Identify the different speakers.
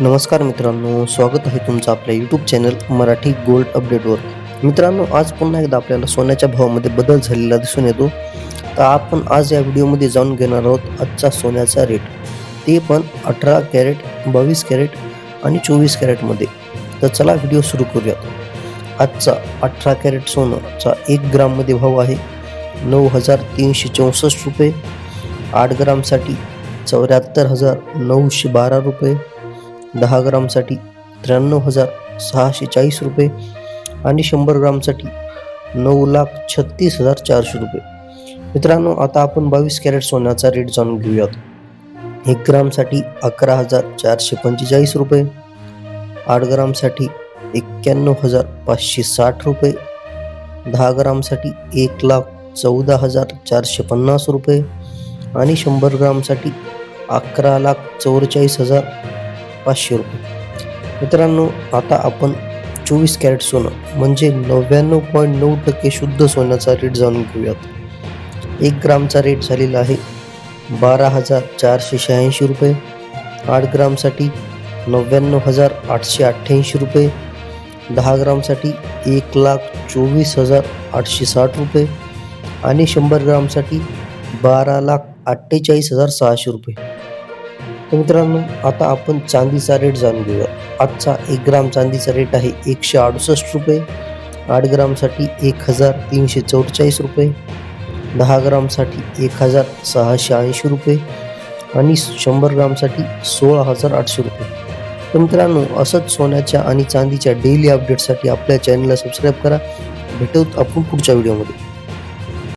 Speaker 1: नमस्कार मित्रांनो स्वागत आहे तुमचं आपल्या यूट्यूब चॅनल मराठी गोल्ड अपडेटवर मित्रांनो आज पुन्हा एकदा आपल्याला सोन्याच्या भावामध्ये बदल झालेला दिसून येतो. तर आपण आज या व्हिडिओमध्ये जाऊन घेणार आहोत आजचा सोन्याचा रेट ते पण अठरा कॅरेट बावीस कॅरेट आणि चोवीस कॅरेटमध्ये. तर चला व्हिडिओ सुरू करूयात. आजचा अठरा कॅरेट सोनंचा एक ग्राममध्ये भाव आहे नऊ हजार तीनशे चौसष्ट रुपये. आठ ग्रामसाठी चौऱ्याहत्तर हजार नऊशे बारा रुपये. दहा ग्रामसाठी त्र्याण्णव हजार सहाशे चाळीस रुपये आणि शंभर ग्रामसाठी नऊ लाख छत्तीस हजार चारशे रुपये. मित्रांनो आता आपण बावीस कॅरेट सोन्याचा रेट जाणून घेऊयात. एक ग्रामसाठी अकरा हजार चारशे पंचेचाळीस रुपये आठ ग्रामसाठी एक्क्याण्णव हजार पाचशे साठ रुपये दहा ग्रामसाठी एक लाख चौदा हजार चारशे पन्नास रुपये आणि शंभर ग्रामसाठी अकरा लाख चौवेचाळीस हजार पाचशे रुपये. मित्रांनो आता आपण चोवीस कॅरेट सोनं म्हणजे नव्याण्णव पॉईंट नऊ टक्के शुद्ध सोन्याचा रेट जाणून घेऊयात. एक ग्रामचा रेट झालेला आहे बारा हजार चारशे शहाऐंशी रुपये. आठ ग्रामसाठी नव्याण्णव हजार आठशे अठ्ठ्याऐंशी रुपये. दहा ग्रामसाठी एक लाख चोवीस हजार आठशे साठ रुपये. आणि शंभर ग्रामसाठी बारा लाख अठ्ठेचाळीस हजार सहाशे रुपये. तर मित्रांनो आता आपण चांदीचा रेट जाणून घेऊया. आजचा एक ग्राम चांदीचा रेट आहे एकशे अडुसष्ट रुपये. आठ ग्रामसाठी एक हजार तीनशे चौवेचाळीस रुपये. दहा ग्रामसाठी एक हजार सहाशे ऐंशी रुपये आणि शंभर ग्रामसाठी सोळा हजार आठशे रुपये. तर मित्रांनो असंच सोन्याच्या आणि चांदीच्या डेली अपडेटसाठी आपल्या चॅनलला सबस्क्राईब करा. भेटवत आपण पुढच्या व्हिडिओमध्ये